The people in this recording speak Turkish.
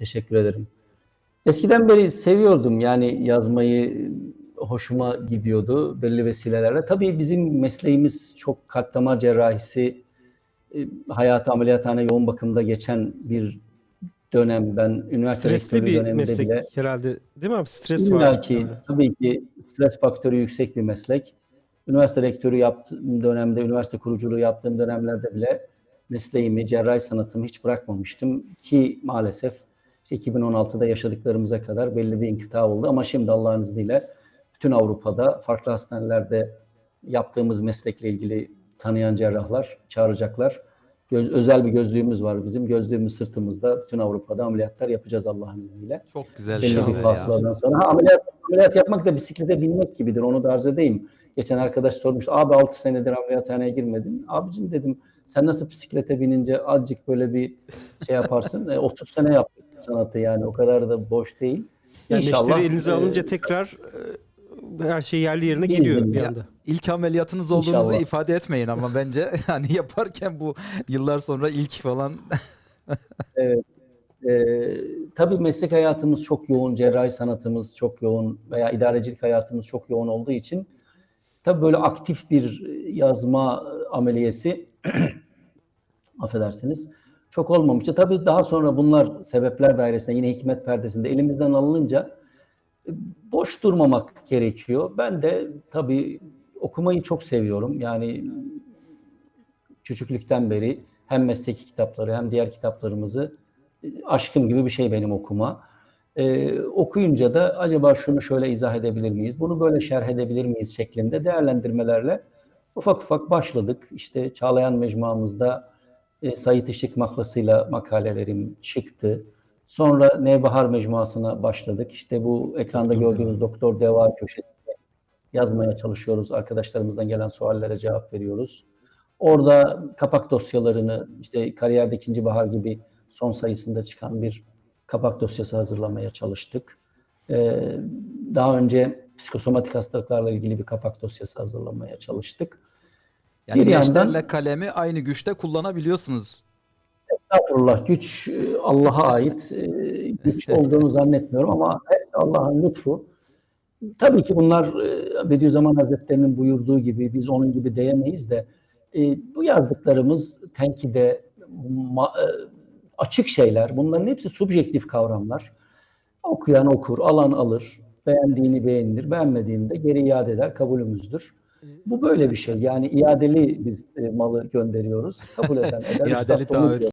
Teşekkür ederim. Eskiden beri seviyordum yani yazmayı hoşuma gidiyordu belli vesilelerle. Tabii bizim mesleğimiz çok kalp damar cerrahisi e, hayatı ameliyathane yoğun bakımda geçen bir dönem. Ben üniversite Stresli bir döneminde meslek bile herhalde değil mi abi? Stres var. İlla ki yani. tabii ki stres faktörü yüksek bir meslek. Üniversite rektörü yaptığım dönemde, üniversite kuruculuğu yaptığım dönemlerde bile mesleğimi, cerrahi sanatımı hiç bırakmamıştım. Ki maalesef işte 2016'da yaşadıklarımıza kadar belli bir inkıta oldu. Ama şimdi Allah'ın izniyle bütün Avrupa'da farklı hastanelerde yaptığımız meslekle ilgili tanıyan cerrahlar çağıracaklar. Göz, özel bir gözlüğümüz var bizim. Gözlüğümüz sırtımızda bütün Avrupa'da ameliyatlar yapacağız Allah'ın izniyle Çok güzel belli bir fasıladan sonra. Ha, ameliyat, ameliyat yapmak da bisiklete binmek gibidir. Onu da arz edeyim. Geçen arkadaş sormuş. Abi 6 senedir ameliyathaneye girmedin. Abicim dedim sen nasıl bisiklete binince azıcık böyle bir şey yaparsın. E, 30 sene yaptık sanatı yani o kadar da boş değil. Yani İnşallah, neşteri elinize e, alınca tekrar e, her şey yerli yerine geliyor bir ya. anda. İlk ameliyatınız olduğunuzu İnşallah. ifade etmeyin ama bence yani yaparken bu yıllar sonra ilk falan Ee, tabii meslek hayatımız çok yoğun, cerrahi sanatımız çok yoğun veya idarecilik hayatımız çok yoğun olduğu için tabii böyle aktif bir yazma ameliyesi affedersiniz çok olmamıştı. Tabii daha sonra bunlar sebepler dairesinde yine hikmet perdesinde elimizden alınınca e, boş durmamak gerekiyor. Ben de tabii okumayı çok seviyorum. Yani küçüklükten beri hem mesleki kitapları hem diğer kitaplarımızı e, aşkım gibi bir şey benim okuma. Ee, okuyunca da acaba şunu şöyle izah edebilir miyiz, bunu böyle şerh edebilir miyiz şeklinde değerlendirmelerle ufak ufak başladık. İşte Çağlayan Mecmuamızda e, Sayit Işık mahlasıyla makalelerim çıktı. Sonra Nevbahar Mecmuası'na başladık. İşte bu ekranda gördüğünüz Doktor Deva köşesinde yazmaya çalışıyoruz. Arkadaşlarımızdan gelen suallere cevap veriyoruz. Orada kapak dosyalarını işte Kariyerde İkinci Bahar gibi son sayısında çıkan bir kapak dosyası hazırlamaya çalıştık. Ee, daha önce psikosomatik hastalıklarla ilgili bir kapak dosyası hazırlamaya çalıştık. Yani Bir yandan- kalemi aynı güçte kullanabiliyorsunuz. Estağfurullah güç e, Allah'a ait e, güç olduğunu zannetmiyorum ama Allah'ın lütfu. Tabii ki bunlar e, Bediüzzaman Hazretleri'nin buyurduğu gibi biz onun gibi diyemeyiz de bu yazdıklarımız tenkide açık şeyler. Bunların hepsi subjektif kavramlar. Okuyan okur, alan alır. Beğendiğini beğenilir, beğenmediğini de geri iade eder, kabulümüzdür. Bu böyle bir şey. Yani iadeli biz e, malı gönderiyoruz. Kabul eden eder. İadeli Üstad